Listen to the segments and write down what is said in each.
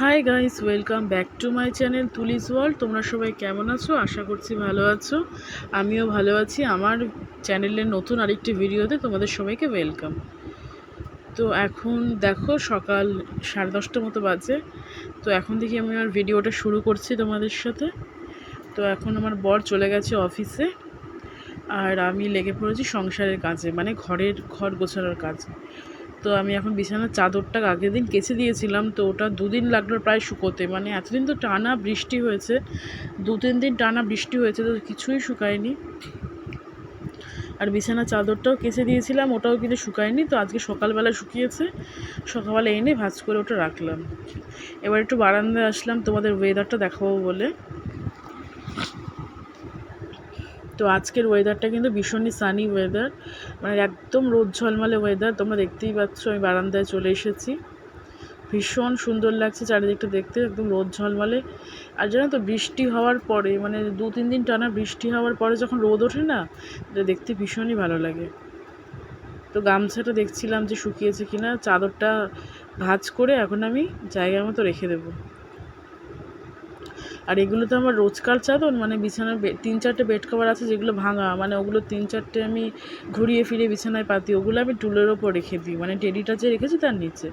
Hi guys welcome back to my channel Tuli's world তোমরা সবাই কেমন আছো? আশা করছি ভালো আছো। আমিও ভালো আছি। আমার চ্যানেলের নতুন আরেকটি ভিডিওতে তোমাদের সবাইকে ওয়েলকাম তো এখন দেখো, সকাল সাড়ে দশটা মতো বাজে। তো এখন থেকে আমি আমার ভিডিওটা শুরু করছি তোমাদের সাথে। তো এখন আমার বর চলে গেছে অফিসে আর আমি লেগে পড়েছি সংসারের কাজে মানে ঘরের, ঘর গোছানোর কাজে। তো আমি এখন বিছানার চাদরটা আগের দিন কেচে দিয়েছিলাম, তো ওটা দুদিন লাগল প্রায় শুকোতে। মানে এতদিন তো টানা বৃষ্টি হয়েছে, দু তিন দিন টানা বৃষ্টি হয়েছে, তো কিছুই শুকায়নি। আর বিছানার চাদরটাও কেচে দিয়েছিলাম, ওটাও কিন্তু শুকায়নি, তো আজকে সকালবেলা শুকিয়েছে। সকালবেলা এনে ভাজ করে ওটা রাখলাম। এবার একটু বারান্দায় আসলাম, তোমাদের ওয়েদারটা দেখাবো বলে। তো আজকের ওয়েদারটা কিন্তু ভীষণই সানি ওয়েদার মানে একদম রোদ ঝলমালে ওয়েদার তোমরা দেখতেই পাচ্ছ আমি বারান্দায় চলে এসেছি। ভীষণ সুন্দর লাগছে চারিদিকটা দেখতে, একদম রোদ ঝলমলে। আর জানো তো, বৃষ্টি হওয়ার পরে মানে দু তিন দিন টানা বৃষ্টি হওয়ার পরে যখন রোদ ওঠে না, এটা দেখতে ভীষণই ভালো লাগে। তো গামছাটা দেখছিলাম যে শুকিয়েছে কিনা, চাদরটা ভাজ করে এখন আমি জায়গা মতো রেখে দেবো। আর এগুলো তো আমার রোজকার চাদর মানে বিছানার তিন চারটে বেড কভার আছে যেগুলো ভাঙা মানে ওগুলো তিন চারটে আমি ঘুরিয়ে ফিরে বিছানায় পাতি, ওগুলো আমি টুলের ওপর রেখে দিই মানে টেডিটা যে রেখেছি তার নিচে।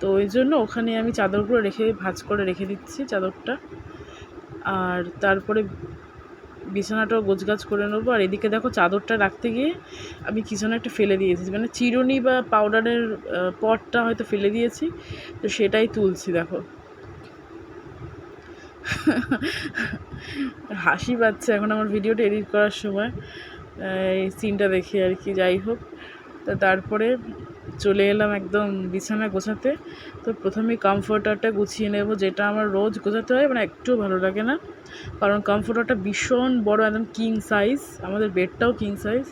তো ওই জন্য ওখানে আমি চাদরগুলো রেখে ভাজ করে রেখে দিচ্ছি চাদরটা। আর তারপরে বিছানাটাও গোছগাছ করে নেব। আর এদিকে দেখো চাদরটা রাখতে গিয়ে আমি কিছু একটা ফেলে দিয়েছি মানে চিরুনি বা পাউডারের পটটা হয়তো ফেলে দিয়েছি, তো সেটাই তুলছি, দেখো। হাসি পাচ্ছে এখন আমার ভিডিওটা এডিট করার সময়। এই সিনটা দেখে আর কি, যাই হোক। তো তারপরে চলে এলাম একদম বিছানা গোছাতে। তো প্রথমে কমফোর্টারটা গুছিয়ে নেব, যেটা আমার রোজ গোছাতে হয় মানে একটু ভালো লাগে না। কারণ কমফোর্টারটা ভীষণ বড় একদম কিং সাইজ আমাদের বেডটাও কিং সাইজ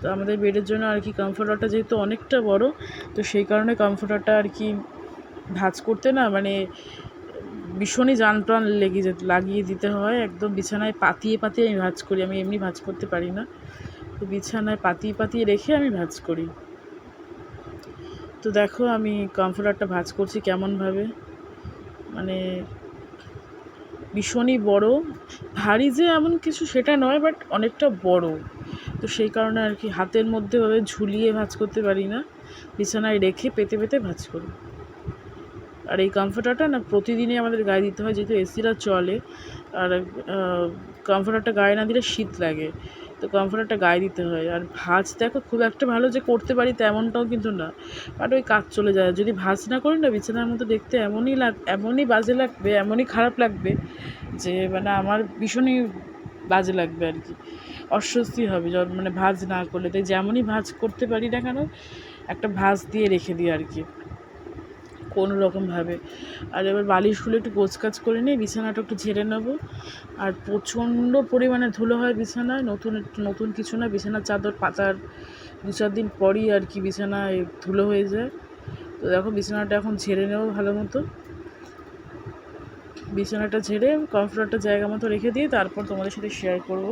তো আমাদের বেডের জন্য আর কি কমফোর্টারটা যেহেতু অনেকটা বড়, তো সেই কারণে কমফোর্টারটা আর কি ভাজ করতে না মানে ভীষণই প্রাণ লেগে যেত, লাগিয়ে দিতে হয়, একদম বিছানায় পাতিয়ে পাতিয়ে আমি ভাজ করি। আমি এমনি ভাজ করতে পারি না। তো বিছানায় পাতিয়ে পাতিয়ে রেখে আমি ভাজ করি। তো দেখো আমি কমফোর্টারটা ভাজ করছি কেমনভাবে। মানে ভীষণই বড়। ভারী যে এমন কিছু সেটা নয়, বাট অনেকটা বড়। তো সেই কারণে আর কি হাতের মধ্যে ভাবে ঝুলিয়ে ভাজ করতে পারি না। বিছানায় রেখে পেতে পেতে ভাজ করি। আর এই কমফোর্টারটা না প্রতিদিনই আমাদের গায়ে দিতে হয়, যেহেতু এসিটা চলে। আর কমফোর্টারটা গায়ে না দিলে শীত লাগে। তো কমফোর্টারটা গায়ে দিতে হয়। আর ভাজ দেখো, খুব একটা ভালো যে করতে পারি তেমনটাও কিন্তু না। বাট ওই কাজ চলে যায়। যদি ভাজ না করি না, বিছানার মতো দেখতে এমনই লাগ, এমনই বাজে লাগবে, এমনই খারাপ লাগবে যে মানে আমার ভীষণই বাজে লাগবে আর কি। অস্বস্তি হবে মানে ভাজ না করলে। তাই যেমনই ভাজ করতে পারি না কেন, একটা ভাজ দিয়ে রেখে দিই আর কি। কোনো রকমভাবে। আর এবার বালিশগুলো একটু গোছকাজ করে নিয়ে বিছানাটা একটু ঝেড়ে নেব। আর প্রচণ্ড পরিমাণে ধুলো হয় বিছানায়, নতুন নতুন কিছু না, বিছানার চাদর পাতার দু চার দিন পরই আর কি বিছানায় ধুলো হয়ে যায়। তো দেখো বিছানাটা এখন ঝেড়ে নেব ভালো মতো। বিছানাটা ঝেড়ে কমফোর্টারটা জায়গা মতো রেখে দিয়ে তারপর তোমাদের সাথে শেয়ার করব।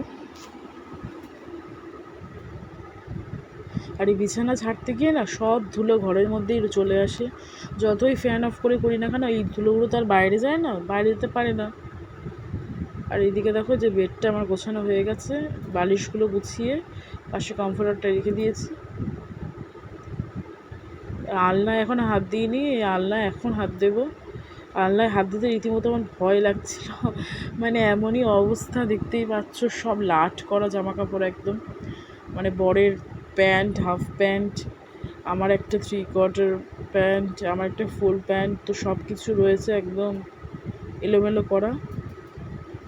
আর এই বিছানা ছাড়তে গিয়ে না সব ধুলো ঘরের মধ্যেই চলে আসে। যতই ফ্যান অফ করে করি না কেন, এই ধুলোগুলো তো আর বাইরে যায় না, বাইরে যেতে পারে না। আর এইদিকে দেখো যে বেডটা আমার গোছানো হয়ে গেছে, বালিশগুলো গুছিয়ে পাশে কমফোর্টারটা রেখে দিয়েছি। আলনায় এখন হাত দিইনি, এই আলনায় এখন হাত দেবো। আলনায় হাত দিতে রীতিমতো আমার ভয় লাগছিল। মানে এমনই অবস্থা, দেখতেই পাচ্ছ সব লাট করা জামা কাপড় একদম। মানে বরের প্যান্ট, হাফ প্যান্ট, আমার একটা থ্রি কোয়ার্টার প্যান্ট, আমার একটা ফুল প্যান্ট, তো সব কিছু রয়েছে একদম এলোমেলো করা।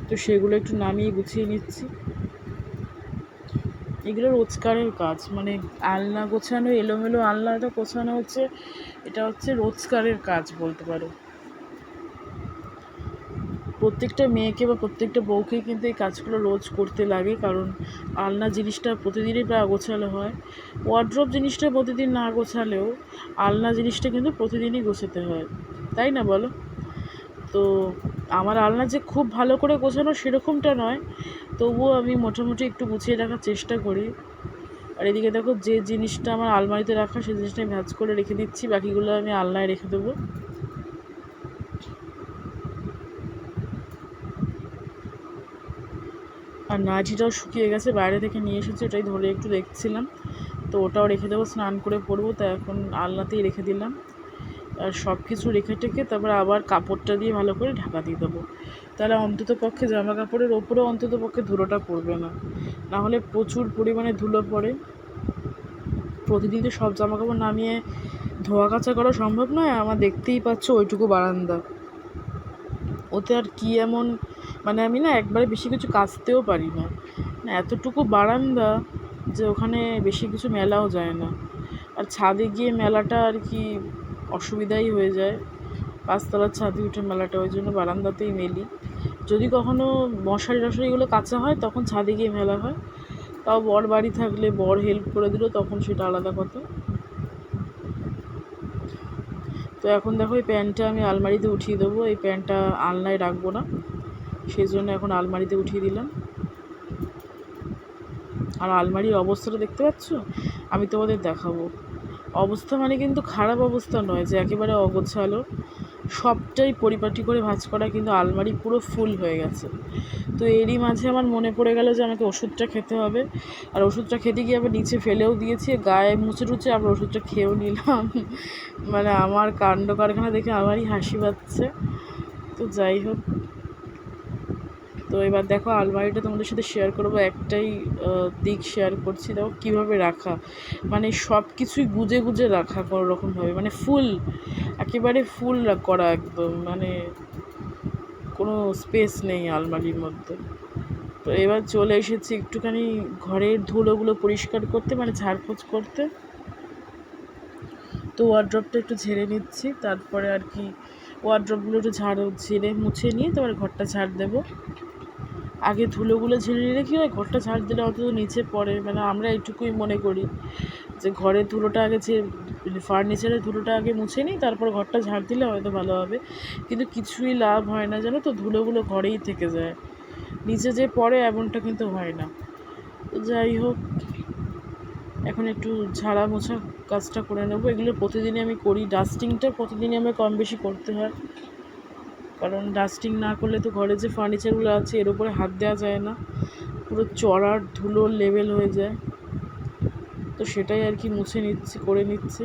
তো সেগুলো একটু নামিয়ে গুছিয়ে নিচ্ছি। এগুলো রোজকারের কাজ মানে আলনা গোছানো, এলোমেলো আলনাটা গোছানো হচ্ছে, এটা হচ্ছে রোজকারের কাজ বলতে পারো। প্রত্যেকটা মেয়েকে বা প্রত্যেকটা বউকেই কিন্তু এই কাজগুলো রোজ করতে লাগে, কারণ আলনা জিনিসটা প্রতিদিনই প্রায় গোছালো হয়। ওয়ার্ড্রপ জিনিসটা প্রতিদিন না গোছালেও আলনা জিনিসটা কিন্তু প্রতিদিনই গোছাতে হয়, তাই না বলো? তো আমার আলনা যে খুব ভালো করে গোছানো সেরকমটা নয়, তবুও আমি মোটামুটি একটু গুছিয়ে রাখার চেষ্টা করি। আর এদিকে দেখো যে জিনিসটা আমার আলমারিতে রাখা সেই জিনিসটা আমি ভাজ করে রেখে দিচ্ছি, বাকিগুলো আমি আলনায় রেখে দেবো। আর নাইটিটাও শুকিয়ে গেছে, বাইরে থেকে নিয়ে এসেছি, ওটাই ধরে একটু দেখছিলাম। তো ওটাও রেখে দেবো, স্নান করে পরবো, তা এখন আলনাতেই রেখে দিলাম। আর সব কিছু রেখে টেখে তারপর আবার কাপড়টা দিয়ে ভালো করে ঢাকা দিয়ে দেবো। তাহলে অন্তত পক্ষে জামা কাপড়ের ওপরেও অন্তত পক্ষে ধুলোটা পড়বে না। নাহলে প্রচুর পরিমাণে ধুলো পড়ে। প্রতিদিন তো সব জামা কাপড় নামিয়ে ধোয়া কাচা করা সম্ভব নয়, আমার দেখতেই পাচ্ছ ওইটুকু বারান্দা। ওতে আর কি এমন মানে আমি না একবারে বেশি কিছু কাচতেও পারি না। না এতটুকু বারান্দা যে ওখানে বেশি কিছু মেলাও যায় না। আর ছাদে গিয়ে মেলাটা আর কি অসুবিধাই হয়ে যায়। পাঁচতলার ছাদে উঠে মেলাটা, ওই জন্য বারান্দাতেই মেলি। যদি কখনো মশারি টশারিগুলো কাঁচা হয়, তখন ছাদে গিয়ে মেলা হয়। তাও বর বাড়ি থাকলে বর হেল্প করে দিল, তখন সেটা আলাদা কথা। তো এখন দেখো, এই প্যান্টটা আমি আলমারিতে উঠিয়ে দেবো। এই প্যান্টটা আলনায় রাখব না। সেই জন্য এখন আলমারিতে উঠিয়ে দিলাম। আর আলমারির অবস্থাটা দেখতে পাচ্ছ? আমি তোমাদের দেখাবো। অবস্থা মানে কিন্তু খারাপ অবস্থা নয় যে একেবারে অগোছালো। সবটাই পরিপাটি করে ভাঁজ করা কিন্তু আলমারি পুরো ফুল হয়ে গেছে। তো এরই মাঝে আমার মনে পড়ে গেল যে আমাকে ওষুধটা খেতে হবে। আর ওষুধটা খেতে গিয়ে আবার নিচে ফেলেও দিয়েছি, গায়ে মুছে টুচে আবার ওষুধটা খেয়েও নিলাম। মানে আমার কাণ্ড কারখানা দেখে আমারই হাসি পাচ্ছে। তো যাই হোক। তো এবার দেখো, আলমারিটা তোমাদের সাথে শেয়ার করব। একটাই দিক শেয়ার করছি। দেখো, কীভাবে রাখা। মানে সব কিছুই গুজে গুজে রাখা কোনো রকমভাবে মানে ফুল একেবারে ফুল করা একদম। মানে কোনো স্পেস নেই আলমারির মধ্যে। তো এবার চলে এসেছি একটুখানি ঘরের ধুলোগুলো পরিষ্কার করতে মানে ঝাড়পোছ করতে। তো ওয়ার্ড্রপটা একটু ঝেড়ে নিচ্ছি। তারপরে আর কি ওয়ার্ড্রপগুলো একটু ঝাড়, ঝেড়ে মুছে নিয়ে তারপরে ঘরটা ঝাড় দেবো। আগে ধুলোগুলো ঝেড়ে নিলে কী হয়? ঘরটা ঝাড় দিলে অন্তত নিচে পড়ে। মানে আমরা এইটুকুই মনে করি যে ঘরের ধুলোটা আগে যে ফার্নিচারের ধুলোটা আগে মুছে নিই, তারপর ঘরটা ঝাড় দিলে হয়তো ভালো হবে। কিন্তু কিছুই লাভ হয় না, জানো তো? ধুলোগুলো ঘরেই থেকে যায়। নিচে যে পড়ে এমনটা কিন্তু হয় না। তো যাই হোক, এখন একটু ঝাড়া মোছা কাজটা করে নেব। এগুলো প্রতিদিনই আমি করি। ডাস্টিংটা প্রতিদিনই আমার কম বেশি করতে হয়। কারণ ডাস্টিং না করলে তো ঘরে যে ফার্নিচারগুলো আছে এর উপরে হাত দেওয়া যায় না। পুরো চড়ার ধুলোর লেভেল হয়ে যায়। তো সেটাই আর কি মুছে নিচ্ছি, করে নিচ্ছি।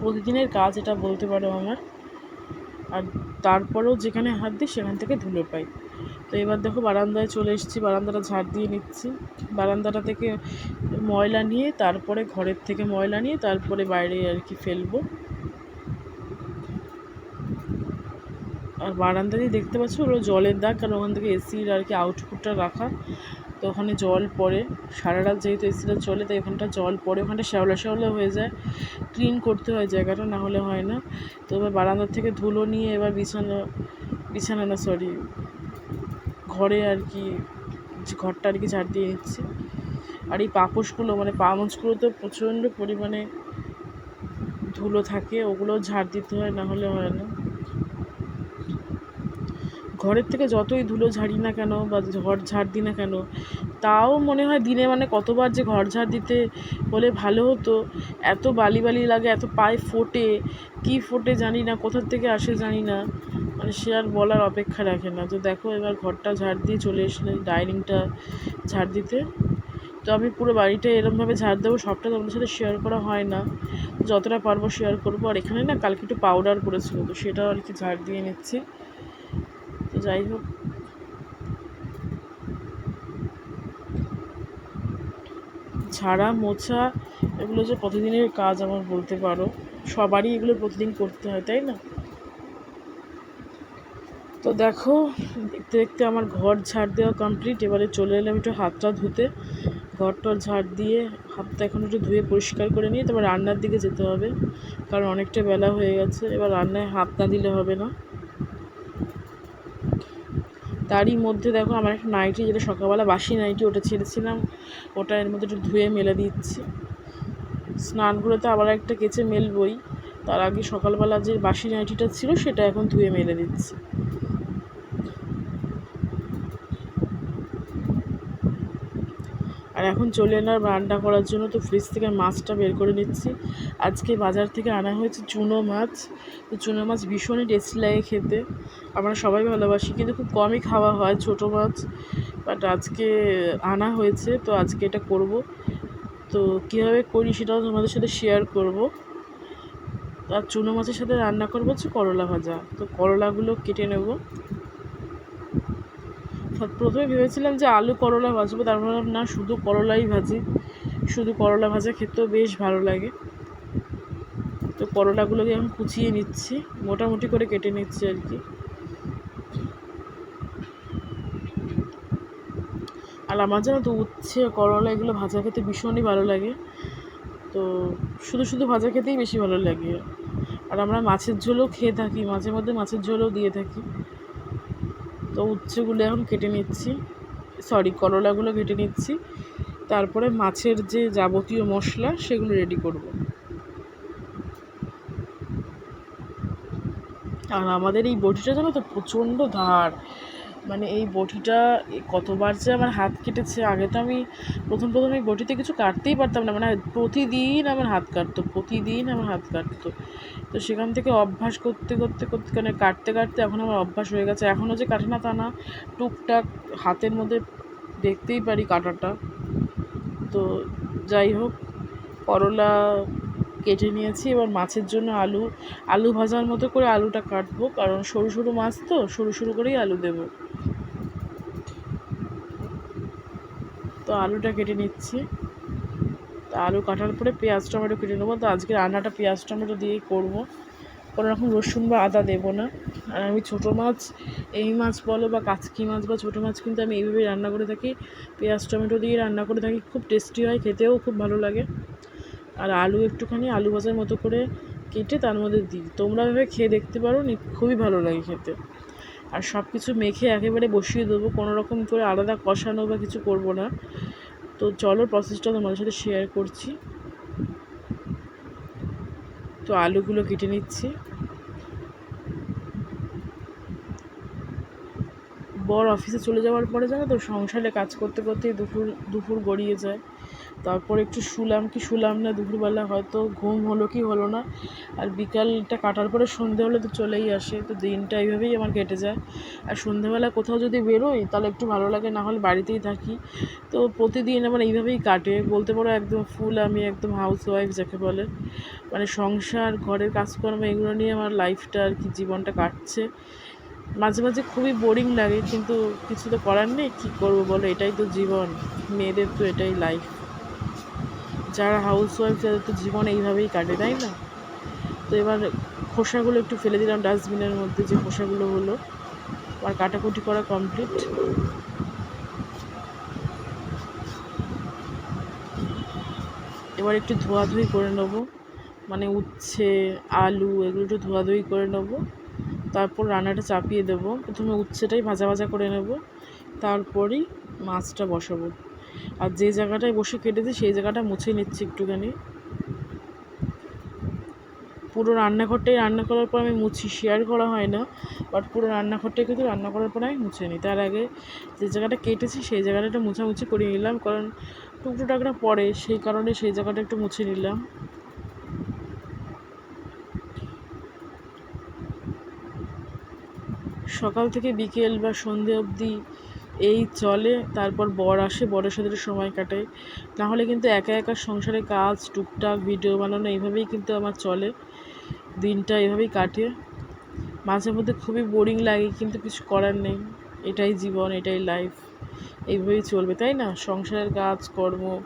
প্রতিদিনের কাজ এটা বলতে পারো আমার। আর তারপরেও যেখানে হাত দিই সেখান থেকে ধুলো পাই। তো এবার দেখো বারান্দায় চলে এসেছি, বারান্দাটা ঝাড় দিয়ে নিচ্ছি। বারান্দাটা থেকে ময়লা নিয়ে, তারপরে ঘরের থেকে ময়লা নিয়ে, তারপরে বাইরে আর কি ফেলব। আর বারান্দাতেই দেখতে পাচ্ছ, ওগুলো জলের দাগ, কারণ ওখান থেকে এসির আর কি আউটপুটটা রাখা। তো ওখানে জল পড়ে, সারা রাত যেহেতু এসিটা চলে, তাই ওখানটা জল পড়ে, ওখানটা শ্যাওলা শ্যাওলা হয়ে যায়। ক্লিন করতে হয় জায়গাটা, না হলে হয় না। তো এবার বারান্দার থেকে ধুলো নিয়ে এবার বিছানা বিছানা না সরি ঘরে আর কি ঘরটা আর কি ঝাড় দিয়ে নিচ্ছি আর এই পাপোশগুলো মানে পামচগুলো তো প্রচণ্ড পরিমাণে ধুলো থাকে ওগুলো ঝাড় দিতে হয়, না হলে হয় না। ঘরের থেকে যতই ধুলো ঝাড়ি না কেন বা ঘর ঝাড় দিই না কেন, তাও মনে হয় দিনে মানে কতবার যে ঘর ঝাড় দিতে হলে ভালো হতো। এত বালি বালি লাগে, এত পায়ে ফোটে, কি ফোটে জানি না, কোথার থেকে আসে জানি না। মানে সে আর বলার অপেক্ষা রাখে না। তো দেখো এবার ঘরটা ঝাড় দিয়ে চলে এসলে ডাইনিংটা ঝাড় দিতে। তো আমি পুরো বাড়িটা এরমভাবে ঝাড় দেবো, সবটা তোমাদের সাথে শেয়ার করা হয় না। যতটা পারব শেয়ার করব। আর এখানে না কালকে একটু পাউডার পড়েছিল তো সেটাও আর কি ঝাড় দিয়ে নিচ্ছি। তো যাই হোক। ঝাড়া, মোছা, এগুলো যে প্রতিদিনের কাজ আমার বলতে পারো। সবারই এগুলো প্রতিদিন করতে হয়, তাই না? দেখো, দেখতে দেখতে আমার ঘর ঝাড় দেওয়া কমপ্লিট এবারে চলে এলাম একটু হাতটা ধুতে। ঘরটা ঝাড় দিয়ে হাতটা এখন একটু ধুয়ে পরিষ্কার করে নিয়ে তারপর রান্নার দিকে যেতে হবে, কারণ অনেকটা বেলা হয়ে গেছে। এবার রান্নায় হাত না দিলে হবে না। তারই মধ্যে দেখো, আমার একটা নাইটি, যেটা সকালবেলা বাসি নাইটি, ওটা ছেড়েছিলাম। ওটা এর মধ্যে একটু ধুয়ে মেলে দিচ্ছি। স্নান করে তো আবার একটা কেচে মেলবই। তার আগে সকালবেলা যে বাসি নাইটিটা ছিল, সেটা এখন ধুয়ে মেলে দিচ্ছি। আর এখন চলে এলাম রান্না করার জন্য। তো ফ্রিজ থেকে মাছটা বের করে নিচ্ছি। আজকে বাজার থেকে আনা হয়েছে চুনো মাছ। তো চুনো মাছ ভীষণই টেস্টি লাগে খেতে। আমরা সবাই ভালোবাসি, কিন্তু খুব কমই খাওয়া হয় ছোটো মাছ। বাট আজকে আনা হয়েছে, তো আজকে এটা করব। তো কীভাবে করি সেটাও তোমাদের সাথে শেয়ার করব। আর চুনো মাছের সাথে রান্না করব হচ্ছে করলা ভাজা। তো করলাগুলো কেটে নেব। প্রথমে ভেবেছিলাম যে আলু করলা ভাজবো, তারপর না, শুধু করলাই ভাজি। শুধু করলা ভাজা খেতেও বেশ ভালো লাগে। তো করলাগুলোকে এখন কুচিয়ে নিচ্ছি, মোটামুটি করে কেটে নিচ্ছি আর কি। আর আমার জানো তো, উচ্ছে, করলা এগুলো ভাজা খেতে ভীষণই ভালো লাগে। তো শুধু শুধু ভাজা খেতেই বেশি ভালো লাগে। আর আমরা মাছের ঝোলও খেয়ে থাকি, মাঝে মধ্যে মাছের ঝোলও দিয়ে থাকি। তো উচ্ছেগুলো এখন কেটে নিচ্ছি। সরি করলাগুলো কেটে নিচ্ছি। তারপরে মাছের যে যাবতীয় মশলা সেগুলো রেডি করব। আর আমাদের এই বটিটা জানো তো প্রচণ্ড ধার মানে এই বটিটা কতবার যে আমার হাত কেটেছে, আগে তো আমি প্রথম প্রথম এই বটিতে কিছু কাটতেই পারতাম না মানে প্রতিদিন আমার হাত কাটতো, প্রতিদিন আমার হাত কাটতো। তো সেখান থেকে অভ্যাস করতে করতে করতে মানে কাটতে কাটতে এখন আমার অভ্যাস হয়ে গেছে। এখনও যে কাটে না তা না, টুকটাক হাতের মধ্যে দেখতেই পারি কাটাটা। তো যাই হোক, করলা কেটে নিয়েছি, এবার মাছের জন্য আলু আলু ভাজার মতো করে আলুটা কাটবো, কারণ সরু সরু মাছ তো, সরু সরু করেই আলু দেবো। তো আলুটা কেটে নিচ্ছি। তো আলু কাটার পরে পেঁয়াজ, টমেটো কেটে নেব। তো আজকে রান্নাটা পেঁয়াজ, টমেটো দিয়েই করব। কোনো রকম রসুন বা আদা দেবো না। আর আমি ছোটো মাছ, এই মাছ বলো বা কাচকি মাছ বা ছোটো মাছ কিন্তু আমি এইভাবেই রান্না করে থাকি। পেঁয়াজ, টমেটো দিয়ে রান্না করে থাকি। খুব টেস্টি হয়, খেতেও খুব ভালো লাগে। আর আলু একটুখানি আলু ভাজার মতো করে কেটে তার মধ্যে দিই। তোমরা ভেবে খেয়ে দেখতে পারো খুবই ভালো লাগে খেতে। আর সব কিছু মেখে একেবারে বসিয়ে দেবো। কোনো রকম করে আলাদা কষানো বা কিছু করব না। তো চলো প্রসেসটা তোমাদের সাথে শেয়ার করছি। তো আলুগুলো কেটে নিচ্ছি। বর অফিসে চলে যাওয়ার পরে জানো তো সংসারে কাজ করতে করতেই দুপুর দুপুর গড়িয়ে যায়। তারপর একটু শুলাম কি শুলাম না, দুপুরবেলা হয়তো ঘুম হলো কি হলো না, আর বিকালটা কাটার পরে সন্ধে হলে তো চলেই আসে, তো দিনটা এইভাবেই আমার কেটে যায়। আর সন্ধেবেলা কোথাও যদি বেরোই, তাহলে একটু ভালো লাগে, না হলে বাড়িতেই থাকি। তো প্রতিদিন আমার এইভাবেই কাটে, বলতে পারো একদম ফুল আমি একদম হাউস ওয়াইফ যাকে বলে। মানে সংসার, ঘরের কাজকর্ম এগুলো নিয়ে আমার লাইফটা আর কি জীবনটা কাটছে। মাঝে মাঝে খুবই বোরিং লাগে, কিন্তু কিছু তো করার নেই, কী করব বলো? এটাই তো জীবন, মেয়েদের তো এটাই লাইফ যারা হাউস ওয়াইফ তাদের তো জীবন এইভাবেই কাটে, তাই না? তো এবার খোসাগুলো একটু ফেলে দিলাম ডাস্টবিনের মধ্যে, যে খোসাগুলো হলো। আর কাটাকুটি করা কমপ্লিট এবার একটু ধোয়াধুয়ি করে নেব। মানে উচ্ছে, আলু, এগুলো একটু ধোয়াধুয়ি করে নেব। তারপর রান্নাটা চাপিয়ে দেবো। প্রথমে উচ্ছেটাই ভাজা ভাজা করে নেব। তারপরই মাছটা বসাবো। আর যে জায়গাটায় বসে কেটেছি, সেই জায়গাটা মুছে নিচ্ছি একটুখানি। পুরো রান্নাঘরটাই রান্না করার পর আমি মুছি শেয়ার করা হয় না বাট পুরো রান্নাঘরটাই কিন্তু রান্না করার পর আমি মুছে নিই। তার আগে যে জায়গাটা কেটেছি, সেই জায়গাটা একটু মুছামুছি করে নিলাম, কারণ টুকরো টাকরা পড়ে, সেই কারণে সেই জায়গাটা একটু মুছে নিলাম। সকাল থেকে বিকেল বা সন্ধে অবধি এই চলে, তারপর বর আসে, বরের সাথে সময় কাটাই। নাহলে কিন্তু একা একা সংসারে কাজ, টুকটাক ভিডিও বানানো, এইভাবেই কিন্তু আমার চলে। দিনটা এভাবেই কাটে। মাঝে মধ্যে খুবই বোরিং লাগে, কিন্তু কিছু করার নেই। এটাই জীবন, এটাই লাইফ এইভাবেই চলবে, তাই না? সংসারের কাজ, কর্ম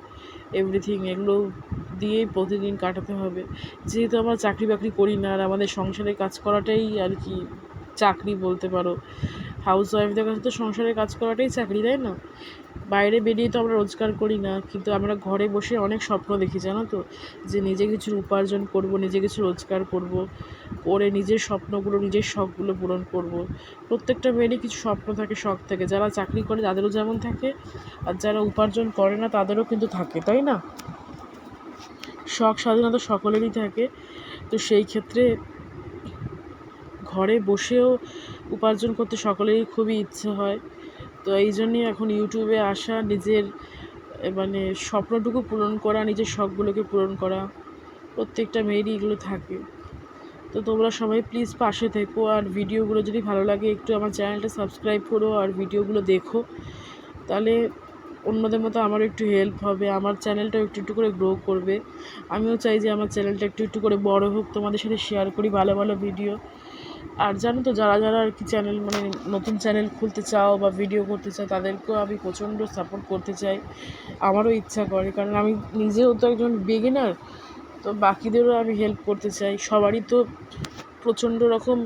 এভরিথিং এগুলো দিয়েই প্রতিদিন কাটাতে হবে। যেহেতু আমরা চাকরি বাকরি করি না, আর আমাদের সংসারে কাজ করাটাই আর কি চাকরি বলতে পারো। হাউস ওয়াইফদের কাছে তো সংসারের কাজ করাটাই চাকরি, তাই না? বাইরে বেরিয়ে তো আমরা রোজগার করি না, কিন্তু আমরা ঘরে বসে অনেক স্বপ্ন দেখি, জানো তো? যে নিজে কিছু উপার্জন করব, নিজে কিছু রোজগার করব, করে নিজের স্বপ্নগুলো, নিজের শখগুলো পূরণ করব। প্রত্যেকটা মেয়েরই কিছু স্বপ্ন থাকে, শখ থাকে। যারা চাকরি করে তাদেরও যেমন থাকে, আর যারা উপার্জন করে না তাদেরও কিন্তু থাকে, তাই না? শখ স্বাধীনতা সকলেরই থাকে। তো সেই ক্ষেত্রে ঘরে বসেও উপার্জন করতে সকলেরই খুবই ইচ্ছে হয়। তো এই জন্যই এখন ইউটিউবে আসা, নিজের মানে স্বপ্নটুকু পূরণ করা, নিজের শখগুলোকে পূরণ করা, প্রত্যেকটা মেয়েরই এগুলো থাকে। তো তোমরা সবাই প্লিজ পাশে থেকো আর ভিডিওগুলো যদি ভালো লাগে একটু আমার চ্যানেলটা সাবস্ক্রাইব করো আর ভিডিওগুলো দেখো। তাহলে অন্যদের মতো আমারও একটু হেল্প হবে, আমার চ্যানেলটাও একটু একটু করে গ্রো করবে। আমিও চাই যে আমার চ্যানেলটা একটু একটু করে বড় হোক, তোমাদের সাথে শেয়ার করি ভালো ভালো ভিডিও আর জানো তো, যারা যারা আর কি চ্যানেল মানে নতুন চ্যানেল খুলতে চাও বা ভিডিও করতে চাও, তাদেরকেও আমি প্রচণ্ড সাপোর্ট করতে চাই। আমারও ইচ্ছা করে, কারণ আমি নিজেও তো একজন বিগিনার তো বাকিদেরও আমি হেল্প করতে চাই। সবারই তো প্রচণ্ড রকম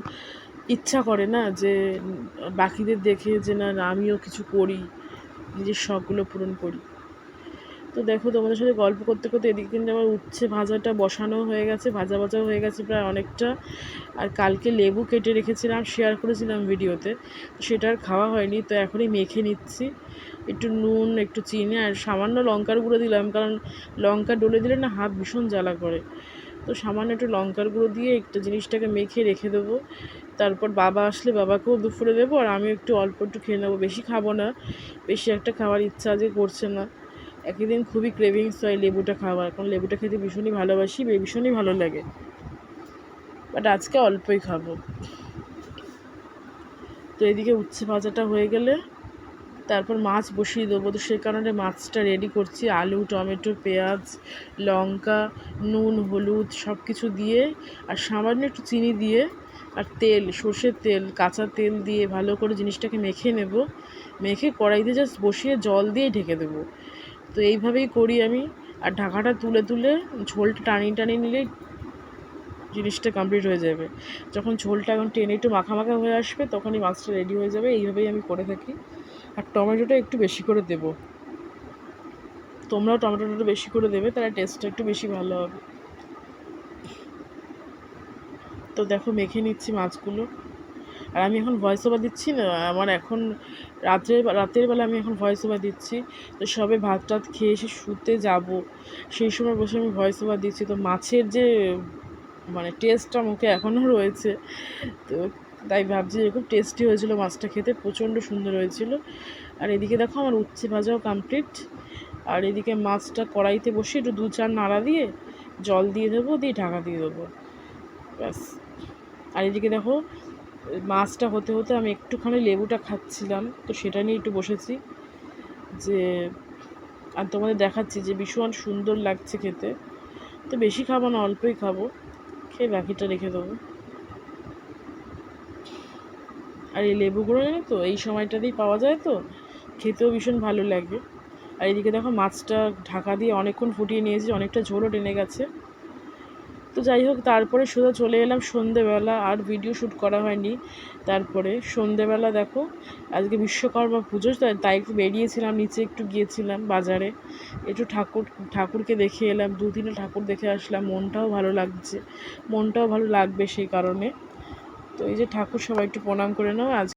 ইচ্ছা করে না যে, বাকিদের দেখে যে না, আমিও কিছু করি, নিজের শখগুলো পূরণ করি। তো দেখো, তোমাদের সাথে গল্প করতে করতে এদিকে কিন্তু আমার উচ্ছে ভাজাটা বসানো হয়ে গেছে, ভাজা ভাজা হয়ে গেছে প্রায় অনেকটা। আর কালকে লেবু কেটে রেখেছিলাম শেয়ার করেছিলাম ভিডিওতে, সেটা আর খাওয়া হয়নি, তো এখনই মেখে নিচ্ছি। একটু নুন, একটু চিনি আর সামান্য লঙ্কার গুঁড়ো দিলাম, কারণ লঙ্কা ডলে দিলে না হাত ভীষণ জ্বালা করে। তো সামান্য একটু লঙ্কার গুঁড়ো দিয়ে একটু জিনিসটাকে মেখে রেখে দেবো। তারপর বাবা আসলে বাবাকেও দুপুরে দেবো, আর আমি একটু অল্প একটু খেয়ে নেব। বেশি খাব না, বেশি একটা খাওয়ার ইচ্ছা আজকে করছে না। একই দিন খুবই ক্রেভিংস হয় লেবুটা খাওয়ার। কারণ লেবুটা খেতে ভীষণই ভালোবাসি ভীষণই ভালো লাগে। বাট আজকে অল্পই খাব। তো এদিকে উচ্ছে ভাজাটা হয়ে গেলে তারপর মাছ বসিয়ে দেবো। তো সেই কারণে মাছটা রেডি করছি। আলু, টমেটো, পেঁয়াজ, লঙ্কা, নুন, হলুদ সব কিছু দিয়ে আর সামান্য একটু চিনি দিয়ে আর তেল, সর্ষের তেল, কাঁচা তেল দিয়ে ভালো করে জিনিসটাকে মেখে নেব। মেখে কড়াইতে জাস্ট বসিয়ে জল দিয়ে ঢেকে দেবো। তো এইভাবেই করি আমি। আর ঢাকাটা তুলে তুলে ঝোলটা টানিয়ে টানিয়ে নিলে জিনিসটা কমপ্লিট হয়ে যাবে। যখন ঝোলটা এখন টেনে একটু মাখা মাখা হয়ে আসবে, তখনই মাছটা রেডি হয়ে যাবে। এইভাবেই আমি করে থাকি। আর টমেটোটা একটু বেশি করে দেবো। তোমরাও টমেটোটা বেশি করে দেবে, তাহলে টেস্টটা একটু বেশি ভালো হবে। তো দেখো, মেখে নিচ্ছি মাছগুলো। আর আমি এখন ভয়েস ওভার দিচ্ছি না, আমার এখন রাত্রে, রাতের বেলা আমি এখন ভয়েস ওভার দিচ্ছি। তো সবে ভাত টাত খেয়ে এসে শুতে যাব। সেই সময় বসে আমি ভয়েস ওভার দিচ্ছি। তো মাছের যে মানে টেস্টটা মুখে এখনও রয়েছে, তো তাই ভাবছি যে খুব টেস্টি হয়েছিল মাছটা খেতে, প্রচণ্ড সুন্দর হয়েছিল। আর এদিকে দেখো আমার উচ্ছে ভাজাও কমপ্লিট আর এদিকে মাছটা কড়াইতে বসে একটু দু চার নাড়া দিয়ে জল দিয়ে দেবো, দিয়ে ঢাকা দিয়ে দেবো। ব্যাস। আর এদিকে দেখো মাছটা হতে হতে আমি একটুখানি লেবুটা খাচ্ছিলাম, তো সেটা নিয়ে একটু বসেছি। যে, আর তোমাদের দেখাচ্ছি যে ভীষণ সুন্দর লাগছে খেতে। তো বেশি খাব না, অল্পই খাব। খেয়ে বাকিটা রেখে দেবো। আর এই লেবুগুলো জানো তো, এই সময়টাতেই পাওয়া যায় তো, খেতেও ভীষণ ভালো লাগে। আর এদিকে দেখো মাছটা ঢাকা দিয়ে অনেকক্ষণ ফুটিয়ে নিয়েছি, অনেকটা ঝোলও টেনে গেছে। তো যাই হোক, তারপরে সোজা চলে এলাম সন্ধেবেলা, আর ভিডিও শ্যুট করা হয়নি। তারপরে সন্ধেবেলা দেখো, আজকে বিশ্বকর্মা পুজো তাই একটু বেরিয়েছিলাম, নিচে একটু গিয়েছিলাম বাজারে। একটু ঠাকুর, ঠাকুরকে দেখে এলাম দু তিনটে ঠাকুর দেখে আসলাম, মনটাও ভালো লাগছে, মনটাও ভালো লাগবে সেই কারণে। তো এই যে ঠাকুর সবাই একটু প্রণাম করে নাও, আজ